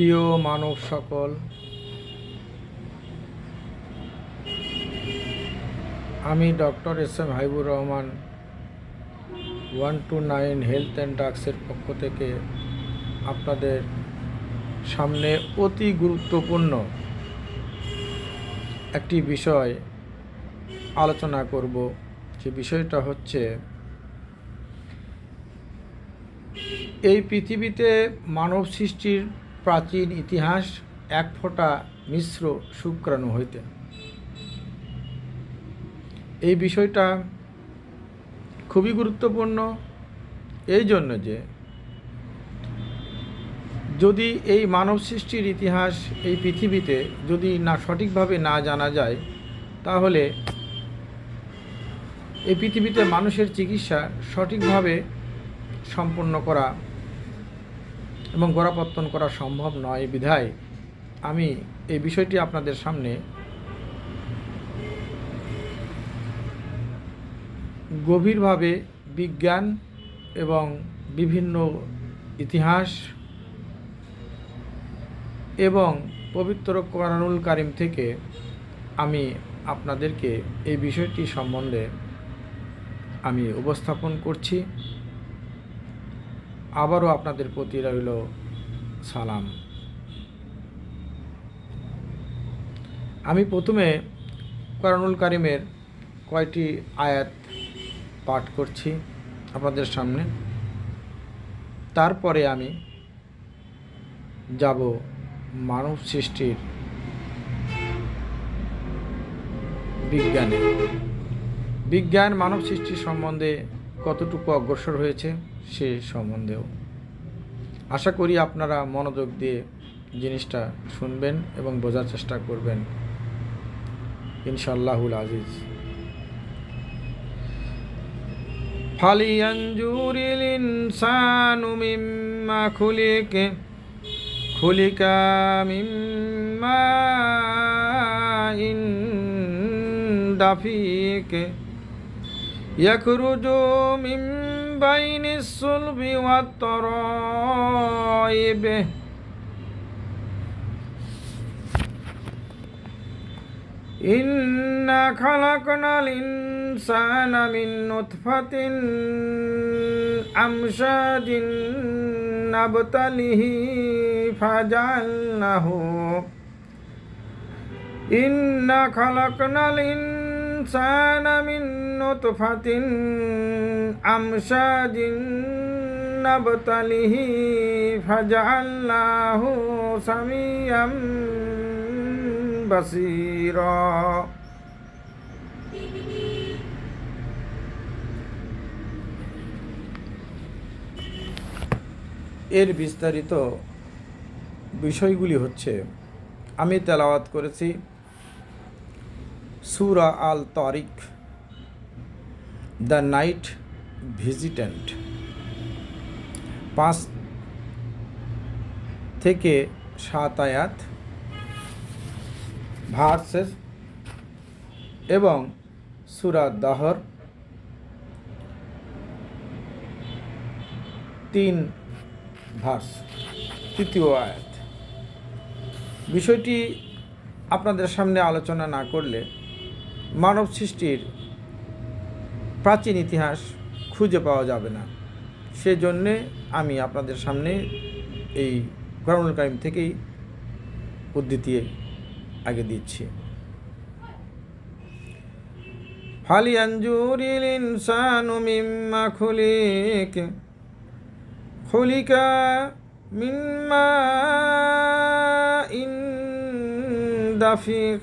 প্রিয় মানব সকল, আমি doctor S M Haibur Rahman, one two nine health and ড্রাগসের পক্ষ থেকে আপনাদের সামনে অতি গুরুত্বপূর্ণ একটি বিষয় আলোচনা করব। যে বিষয়টা হচ্ছে, এই পৃথিবীতে মানব সৃষ্টির প্রাচীন ইতিহাস এক ফোঁটা মিশ্র শুক্রাণু হইতে। এই বিষয়টা খুবই গুরুত্বপূর্ণ। এই জন্য যে যদি এই মানব সৃষ্টির ইতিহাস এই পৃথিবীতে যদি না সঠিকভাবে না জানা যায়, তাহলে এই পৃথিবীতে মানুষের চিকিৎসা সঠিকভাবে সম্পন্ন করা এবং গোড়াপত্তন করা সম্ভব নয়, বিধায় আমি এই বিষয়টি আপনাদের সামনে গভীরভাবে বিজ্ঞান এবং বিভিন্ন ইতিহাস এবং পবিত্র কোরআনুল কারিম থেকে আমি আপনাদেরকে এই বিষয়টি সম্বন্ধে আমি উপস্থাপন করছি। আবারও আপনাদের প্রতি রইল সালাম। আমি প্রথমে কোরআনুল কারিমের কয়টি আয়াত পাঠ করছি আপনাদের সামনে। তারপরে আমি যাব মানব সৃষ্টির বিজ্ঞানে। বিজ্ঞান মানব সৃষ্টির সম্বন্ধে কতটুকু অগ্রসর হয়েছে? সে সম্বন্ধেও আশা করি আপনারা মনোযোগ দিয়ে জিনিসটা শুনবেন এবং বোঝার চেষ্টা করবেন ইনশাল্লাহুল আজিজ ফালিয়াঞ্জুরিল ইনসানু মিম্মা খুলিকে খুলিকা মিম্মা ইন দাফিকে يخرج من بين الصلب والترائب إنا خلقنا الإنسان من نطفة أمشاج نبتله فجعلناه إنا خلقنا الإنسان من نطفة أمشاج نبتله فجعلناه سميعا بصيرا এর বিস্তারিত বিষয়গুলি হচ্ছে আমি তেলাওয়াত করেছি সুরা আল তারিক দ্য নাইট ভিজিট্যান্ট পাঁচ থেকে সাত আয়াত ভার্সেস এবং সুরা দাহর। তিন ভার্স, তৃতীয় আয়াত। বিষয়টি আপনাদের সামনে আলোচনা না করলে মানব সৃষ্টির প্রাচীন ইতিহাস খুঁজে পাওয়া যাবে না। সেজন্যে আমি আপনাদের সামনে এই করণুল কারিম থেকেই উদ্ধৃতি আগে দিচ্ছি। ইন দাফিক।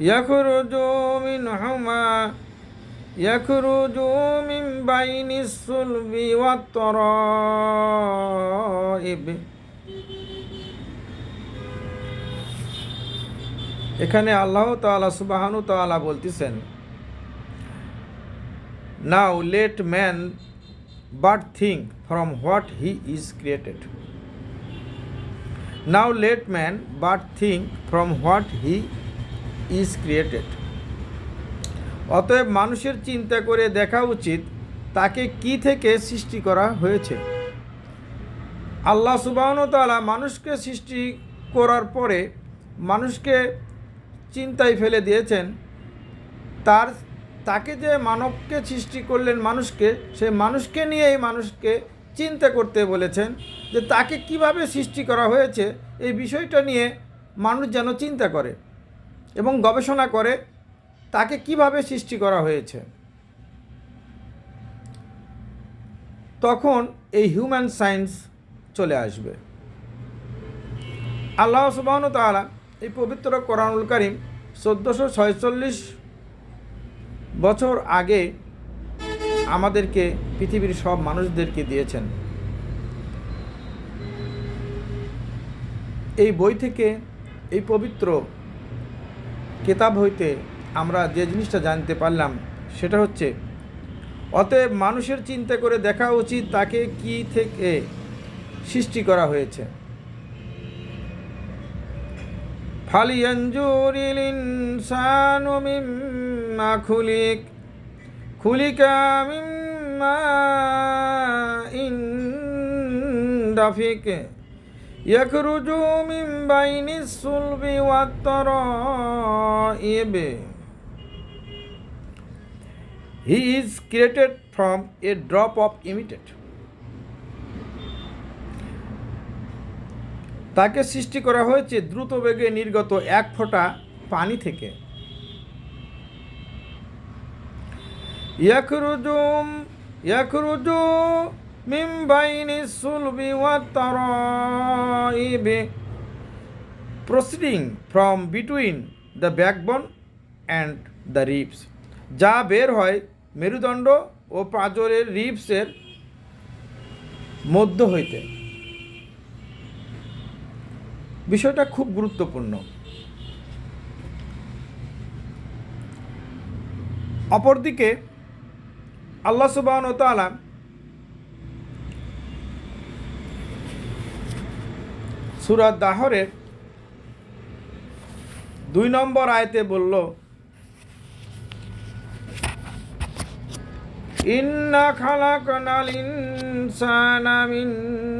يخرج منهما يخرج من بين الصلب والترائب এখানে আল্লাহ তাআলা সুবাহানু তাআলা বলতেছেন now let man but think from what he is created now let man but think from what he is created অতএব মানুষের চিন্তা করে দেখা উচিত তাকে কি থেকে সৃষ্টি করা হয়েছে। আল্লাহ সুবাহনতালা মানুষকে সৃষ্টি করার পরে মানুষকে চিন্তায় ফেলে দিয়েছেন। তার, তাকে যে মানবকে সৃষ্টি করলেন মানুষকে, সে মানুষকে নিয়েই মানুষকে চিন্তা করতে বলেছেন যে তাকে কীভাবে সৃষ্টি করা হয়েছে, এই বিষয়টা নিয়ে মানুষ যেন চিন্তা করে। এবং গবেষণা করে তাকে কীভাবে সৃষ্টি করা হয়েছে। তখন এই হিউম্যান সায়েন্স চলে আসবে। আল্লাহ সুবাহন তাআলা এই পবিত্র কোরআনুল করিম চোদ্দোশো ছয়চল্লিশ বছর আগে আমাদেরকে, পৃথিবীর সব মানুষদেরকে দিয়েছেন। এই বই থেকে এই পবিত্র কেতাব হইতে আমরা যে জিনিসটা জানতে পারলাম, সেটা হচ্ছে, অতএব মানুষের চিন্তা করে দেখা উচিত তাকে কি থেকে সৃষ্টি করা হয়েছে। ফালিয়াঞ্জুরিল খুলিক, খুলিকা ইন يخرج من بين الصلب والترائب He is created from a drop of imitate. তাকে সৃষ্টি করা হয়েছে দ্রুত বেগে নির্গত এক ফোঁটা পানি থেকে ইয়াকরুজুম ইয়াকরুজু বাইনি সুলবি ওয়াত তারাইবি। Proceeding from between the backbone and the ribs যা বের হয় মেরুদণ্ড ও পাঁজরের রিপসের মধ্য হইতে। বিষয়টা খুব গুরুত্বপূর্ণ। অপরদিকে আল্লাহ সুবাহন ও সুরাত দাহরের দুই নম্বর আয়তে বলল, ইন্না খালাকনাল ইনসানা মিন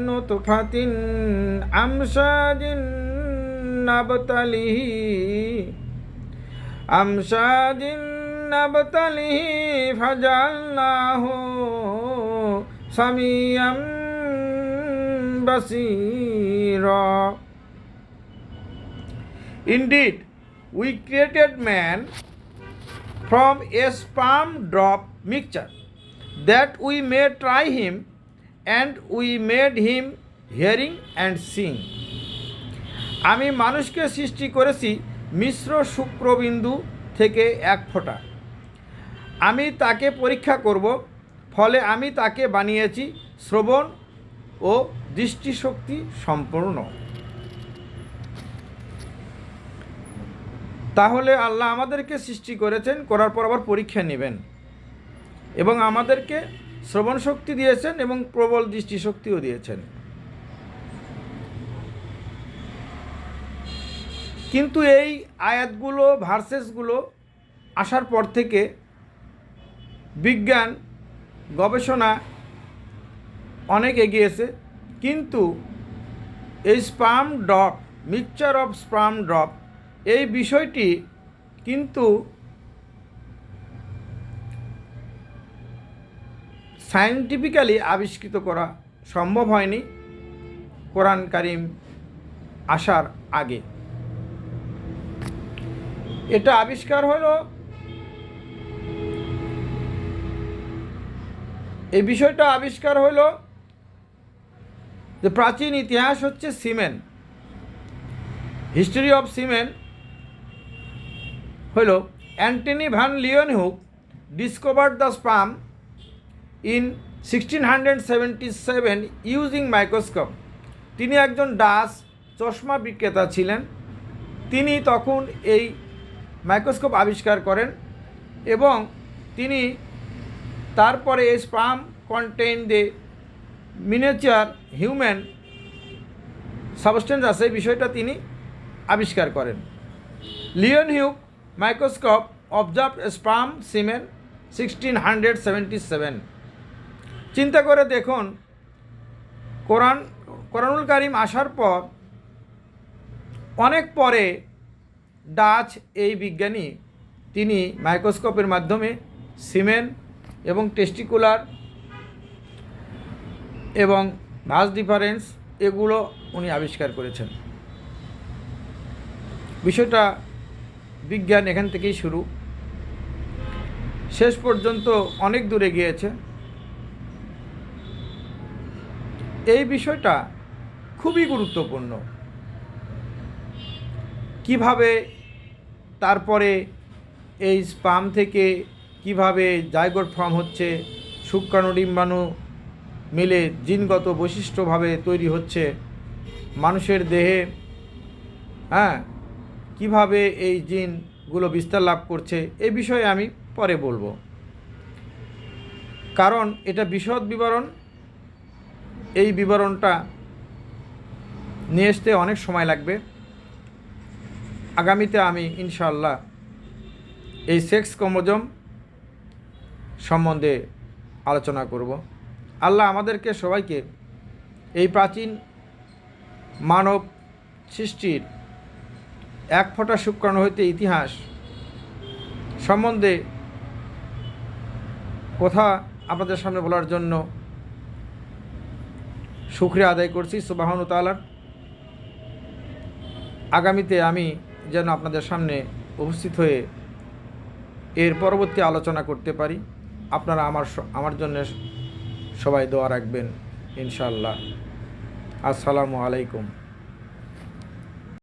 নুতফাতিন আমশাজিন নাবতালিহি আমশাজিন নাবতালিহি ফাজালনাহু সামিয়াম বাসীরা Indeed, we created man from a sperm drop mixture that we may try him and we made him hearing and seeing. আমি মানুষকে সৃষ্টি করেছি মিশ্র শুক্রবিন্দু থেকে এক ফোঁটা আমি তাকে পরীক্ষা করব ফলে আমি তাকে বানিয়েছি শ্রবণ ও দৃষ্টিশক্তি সম্পূর্ণ। তাহলে আল্লাহ আমাদেরকে সৃষ্টি করেছেন, করার পর আবার পরীক্ষা নেবেন। এবং আমাদেরকে শ্রবণ শক্তি দিয়েছেন এবং প্রবল দৃষ্টিশক্তিও দিয়েছেন। কিন্তু এই আয়াতগুলো, ভার্সেসগুলো আসার পর থেকে বিজ্ঞান, গবেষণা অনেক এগিয়েছে কিন্তু এই sperm drop, mixture of sperm drop, এই বিষয়টি কিন্তু সায়েন্টিফিক্যালি আবিষ্কৃত করা সম্ভব হয়নি কোরআন কারিম আসার আগে। এটা আবিষ্কার হল এই বিষয়টা আবিষ্কার হলো যে প্রাচীন ইতিহাস হচ্ছে সিমেন হিস্টোরি অফ সিমেন হলো Antonie van Leeuwenhoek discovered the sperm in sixteen hundred seventy seven using microscope তিনি একজন ডাস চশমা বিক্রেতা ছিলেন। তিনি তখন এই মাইক্রোস্কোপ আবিষ্কার করেন এবং তিনি তারপরে sperm contain the miniature human substance আছে বিষয়টা তিনি আবিষ্কার করেন। Leeuwenhoek microscope observe sperm semen sixteen hundred seventy seven. চিন্তা করে দেখুন, কোরআন, কোরআনুল কারিম আসার পর অনেক পরে ডাচ এই বিজ্ঞানী, তিনি মাইক্রোস্কোপের মাধ্যমে সিমেন্ট এবং টেস্টিকুলার এবং ভাস ডিফারেন্স এগুলো উনি আবিষ্কার করেছেন। বিষয়টা বিজ্ঞান এখান থেকেই শুরু। শেষ পর্যন্ত অনেক দূরে গিয়েছে এই বিষয়টা খুবই গুরুত্বপূর্ণ। কীভাবে তারপরে এই স্পাম থেকে কীভাবে জায়গোট ফর্ম হচ্ছে, শুক্রাণু, ডিম্বাণু মিলে জিনগত বৈশিষ্ট্যভাবে তৈরি হচ্ছে মানুষের দেহে। হ্যাঁ কীভাবে এই জিনগুলো বিস্তার লাভ করছে এই বিষয়ে আমি পরে বলব। কারণ এটা বিশদ বিবরণ। এই বিবরণটা নিয়ে আসতে অনেক সময় লাগবে। আগামীতে আমি ইনশাল্লাহ এই সেক্স ক্রোমোজোম সম্বন্ধে আলোচনা করব। আল্লাহ আমাদেরকে সবাইকে এই প্রাচীন মানব সৃষ্টির এক ফোঁটা শুক্রাণু হইতে ইতিহাস সম্বন্ধে কথা আপনাদের সামনে বলার জন্য শুক্রিয়া আদায় করছি সুবাহন তালার আগামীতে আমি যেন আপনাদের সামনে উপস্থিত হয়ে এর পরবর্তী আলোচনা করতে পারি। আপনারা আমার আমার জন্য সবাই দোয়া রাখবেন ইনশাল্লাহ আসসালামু আলাইকুম।